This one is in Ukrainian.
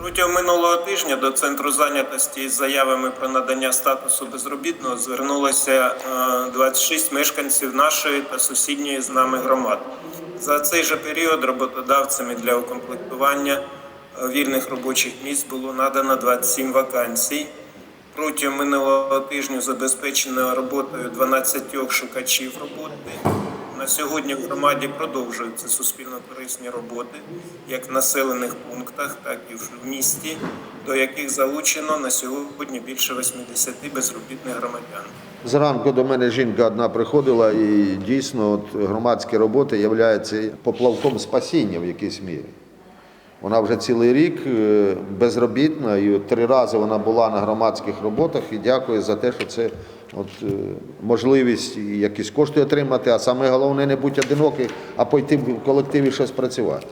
Протягом минулого тижня до центру зайнятості із заявами про надання статусу безробітного звернулося е, 26 мешканців нашої та сусідньої з нами громад. За цей же період роботодавцями для укомплектування е, вільних робочих місць було надано 27 вакансій. Протягом минулого тижня забезпечено роботою 12 шукачів роботи. На сьогодні в громаді продовжуються суспільно-корисні роботи як в населених пунктах, так і в місті, до яких залучено на сьогодні більше 80 безробітних громадян. Зранку до мене жінка одна приходила, і дійсно от, громадські роботи являються поплавком спасіння в якійсь мірі. Вона вже цілий рік е, безробітна, і три рази вона була на громадських роботах. І дякую за те, що це от, е, можливість якісь кошти отримати, а саме головне не бути одинокий, а пойти в колективі щось працювати.